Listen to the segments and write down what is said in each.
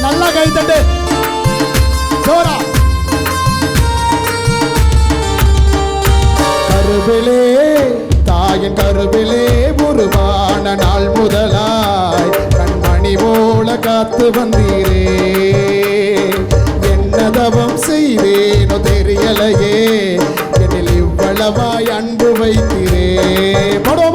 நல்லா கை தட்டு. ஜோரா கருவிலே தாயின் கருவிலே உருவான நாள் முதலாய் கண்மணி போல காத்து வந்தீரே. என்ன தவம் செய்வேனோ தெரியலையே. என்னில் இவ்வளவாய் அன்பு வைக்கிறே. படோ.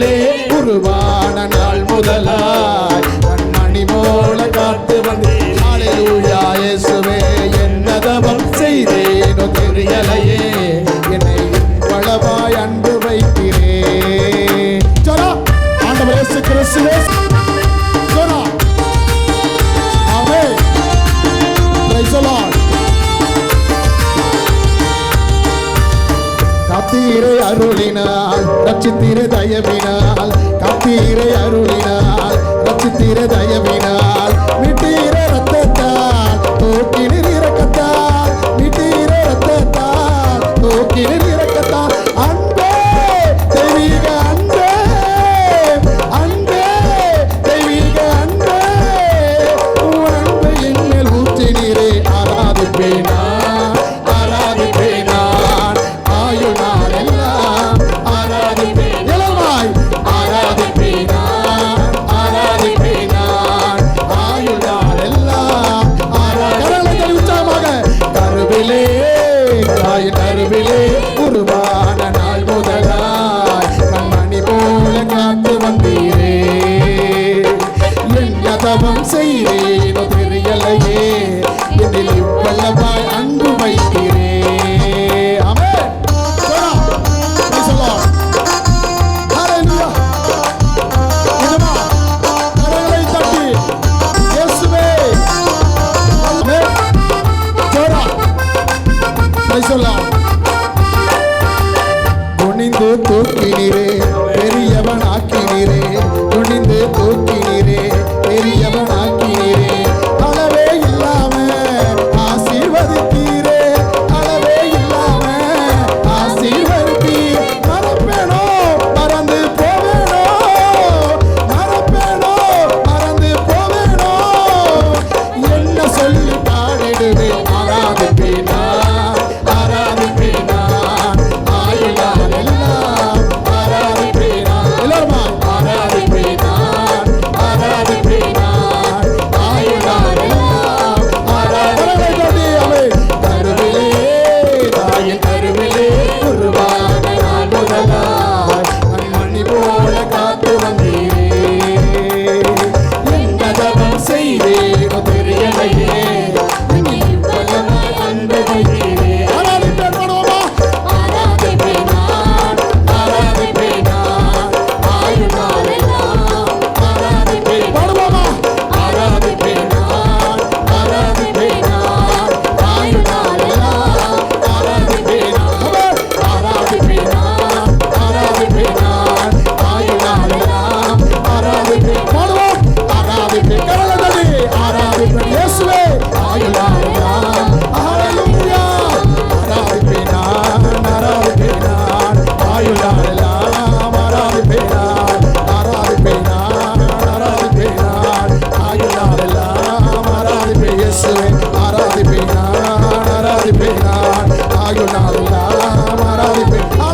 மண்ணிலே உருவான நாள் முதலாய். கண்மணி போல காத்து வந்தேன் இயேசுவே என்ன தவம் செய்தேனோ தெரியலையே. என்னை பலவாய் அன்பு வைக்கிறேன். ஆண்டவர் இயேசு ரச்சித்திர தயவினால் கத்தீரை அருளினால் ரச்சித்திர தயவினால் தவம் செய்தேனோ தெரியலையே. என்னில் இவ்வளவாய் அன்பு வைக்கிறே. குனிந்து தூக்கினீரே பெரியவன் ஆக்கினீரே குனிந்து தூக்கி baby.